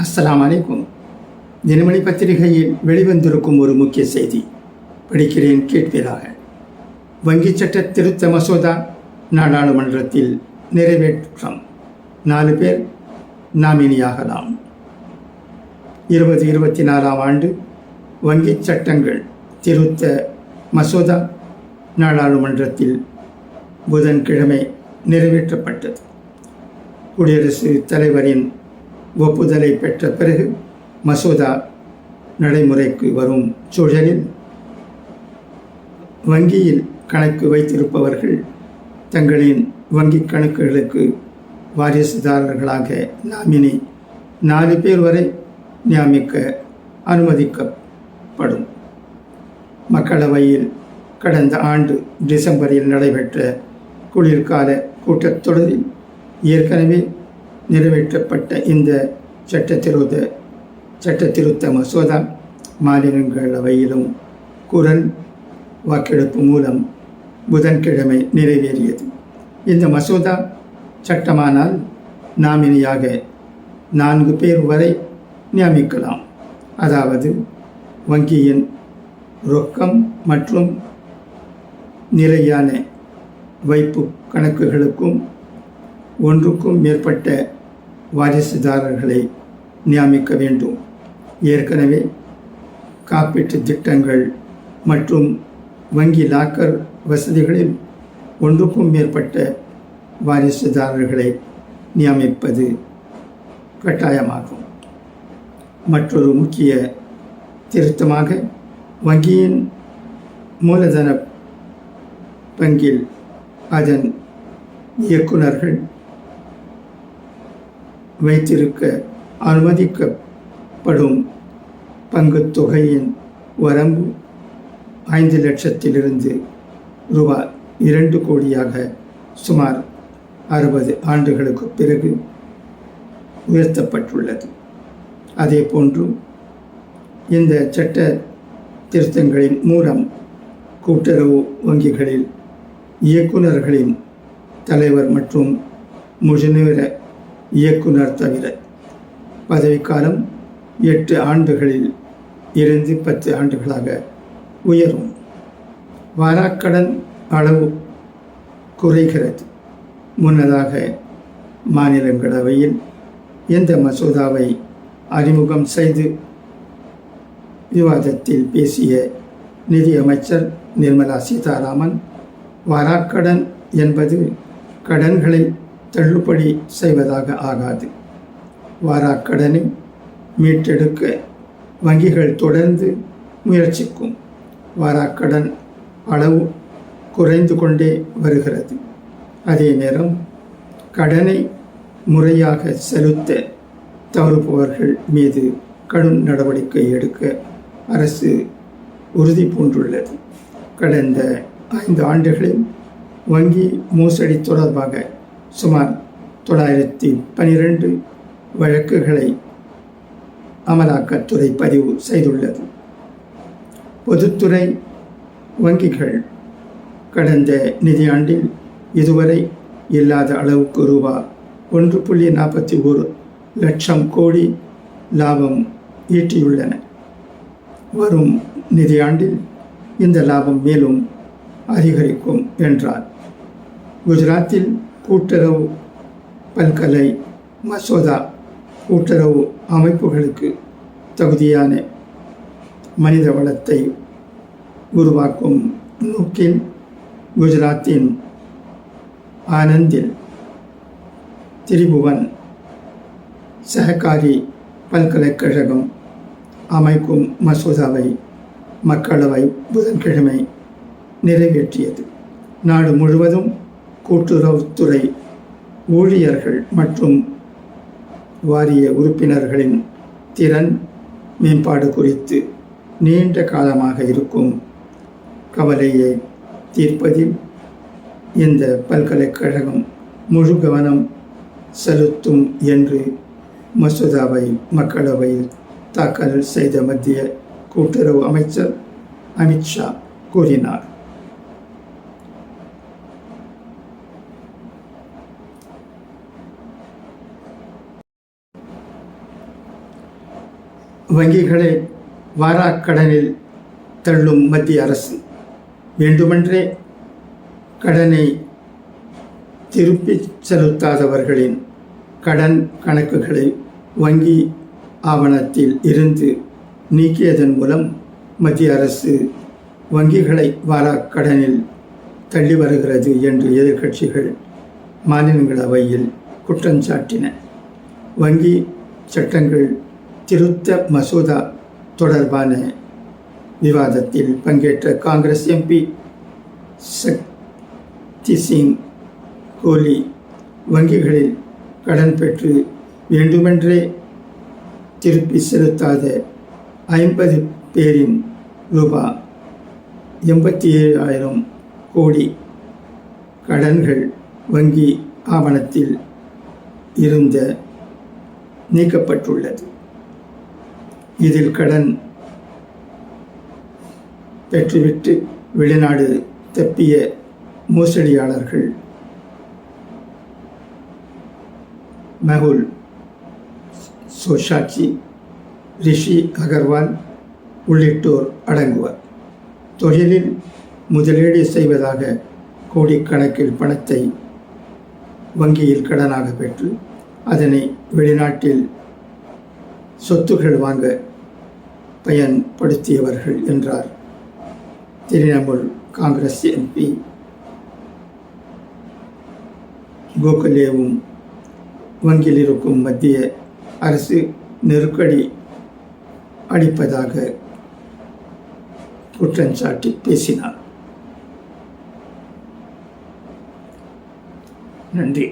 அஸ்லாம் அலைக்கும் தினமணி பத்திரிகையில் வெளிவந்திருக்கும் ஒரு முக்கிய செய்தி. படிக்கிறேன் கேட்பீராக. வங்கிச் சட்ட திருத்த மசோதா நாடாளுமன்றத்தில் நிறைவேற்றம். நாலு பேர் நாமினியாகலாம். இருபது இருபத்தி நாலாம் ஆண்டு வங்கிச் சட்டங்கள் திருத்த மசோதா நாடாளுமன்றத்தில் புதன்கிழமை நிறைவேற்றப்பட்டது. குடியரசுத் தலைவரின் ஒப்புதலை பெற்ற பிறகு மசோதா நடைமுறைக்கு வரும் சூழலில் வங்கியில் கணக்கு வைத்திருப்பவர்கள் தங்களின் வங்கி கணக்குகளுக்கு வாரிசுதாரர்களாக நாமினி நாலு பேர் வரை நியமிக்க அனுமதிக்கப்படும். மக்களவையில் கடந்த ஆண்டு டிசம்பரில் நடைபெற்ற குளிர்கால கூட்டத்தொடரில் ஏற்கனவே நிறைவேற்றப்பட்ட இந்த சட்டத்திருத்த சட்டத்திருத்த மசோதா மாநிலங்களவையிலும் குரல் வாக்கெடுப்பு மூலம் புதன்கிழமை நிறைவேறியது. இந்த மசோதா சட்டமானால் நாமினியாக நான்கு பேர் வரை நியமிக்கலாம். அதாவது வங்கியின் ரொக்கம் மற்றும் நிலையான வைப்பு கணக்குகளுக்கும் ஒன்றுக்கும் மேற்பட்ட வாரிசுதாரர்களை நியமிக்க வேண்டும். ஏற்கனவே காப்பீட்டு திட்டங்கள் மற்றும் வங்கி லாக்கர் வசதிகளில் ஒன்றுக்கும் மேற்பட்ட வாரிசுதாரர்களை நியமிப்பது கட்டாயமாகும். மற்றொரு முக்கிய திருத்தமாக வங்கியின் மூலதன பங்கில் அதன் இயக்குநர்கள் வைத்திருக்க அனுமதிக்கப்படும் பங்குத் தொகையின் வரம்பு ஐந்து லட்சத்திலிருந்து ரூபாய் இரண்டு கோடியாக சுமார் அறுபது ஆண்டுகளுக்கு பிறகு உயர்த்தப்பட்டுள்ளது. அதே போன்று இந்த சட்ட திருத்தங்களின் மூலம் கூட்டுறவு வங்கிகளில் இயக்குநர்களின் தலைவர் மற்றும் முழுநேர இயக்குனர் தவிர பதவிக்காலம் எட்டு ஆண்டுகளில் இருந்து பத்து ஆண்டுகளாக உயரும். வாராக்கடன் அளவு குறைகிறது. முன்னதாக மாநிலங்களவையில் எந்த மசோதாவை அறிமுகம் செய்து விவாதத்தில் பேசிய நிதியமைச்சர் நிர்மலா சீதாராமன் வாராக்கடன் என்பது கடன்களை தள்ளுபடி செய்வதாக ஆகாது. வாராக்கடனை மீட்டெடுக்க வங்கிகள் தொடர்ந்து முயற்சிக்கும் வாராக்கடன் அளவு குறைந்து கொண்டே வருகிறது. அதே நேரம் கடனை முறையாக செலுத்த தவறுபவர்கள் மீது கடும் நடவடிக்கை எடுக்க அரசு உறுதி பூண்டுள்ளது. கடந்த ஐந்து ஆண்டுகளில் வங்கி மோசடி தொடர்பாக சுமார் தொள்ளாயிரத்தி பனிரெண்டு வழக்குகளை அமலாக்கத்துறை பதிவு செய்துள்ளது. பொதுத்துறை வங்கிகள் கடந்த நிதியாண்டில் இதுவரை இல்லாத அளவுக்கு ரூபா ஒன்று புள்ளி நாற்பத்தி ஒரு லட்சம் கோடி லாபம் ஈட்டியுள்ளன. வரும் நிதியாண்டில் இந்த லாபம் மேலும் அதிகரிக்கும் என்றார். குஜராத்தில் கூட்டுறவு பல்கலை மசோதா கூட்டுறவு அமைப்புகளுக்கு தகுதியான மனித வளத்தை உருவாக்கும் நோக்கில் குஜராத்தின் ஆனந்தில் திரிபுவன் சககாரி பல்கலைக்கழகம் அமைக்கும் மசோதாவை மக்களவை புதன்கிழமை நிறைவேற்றியது. நாடு முழுவதும் கூட்டுறவுத்துறை ஊழியர்கள் மற்றும் வாரிய உறுப்பினர்களின் திறன் மேம்பாடு குறித்து நீண்ட காலமாக இருக்கும் கவலையை தீர்ப்பதில் இந்த பல்கலைக்கழகம் முழு கவனம் செலுத்தும் என்று மசோதாவை மக்களவையில் தாக்கல் செய்த மத்திய கூட்டுறவு அமைச்சர் அமித்ஷா கூறினார். வங்கிகளை வாராக்கடனில் தள்ளும் மத்திய அரசு. வேண்டுமென்றே கடனை திருப்பி செலுத்தாதவர்களின் கடன் கணக்குகளை வங்கி ஆவணத்தில் இருந்து நீக்கியதன் மூலம் மத்திய அரசு வங்கிகளை வாராக்கடனில் தள்ளி வருகிறது என்று எதிர்க்கட்சிகள் மாநிலங்களவையில் குற்றம் சாட்டின வங்கி சட்டங்கள் திருத்த மசோதா தொடர்பான விவாதத்தில் பங்கேற்ற காங்கிரஸ் எம்பி சக்தி சிங் கோலி வங்கிகளில் கடன் பெற்று வேண்டுமென்றே திருப்பி செலுத்தாத ஐம்பது பேரின் ரூபா எண்பத்தி ஏழாயிரம் கோடி கடன்கள் வங்கி ஆவணத்தில் இருந்த நீக்கப்பட்டுள்ளது. இதில் கடன் பெற்றுவிட்டு வெளிநாடு தப்பிய மோசடியாளர்கள் மெகுல் சோஷாட்சி ரிஷி அகர்வால் உள்ளிட்டோர் அடங்குவர். தொழிலில் முதலீடு செய்வதாக கோடிக்கணக்கில் பணத்தை வங்கியில் கடனாக பெற்று அதனை வெளிநாட்டில் சொத்துகள் வாங்க பயன்படுத்தியவர்கள் என்றார். திரிணாமுல் காங்கிரஸ் எம்பி கோகலேவும் வங்கியில் இருக்கும் மத்திய அரசு நெருக்கடி அளிப்பதாக குற்றஞ்சாட்டி பேசினார். நன்றி.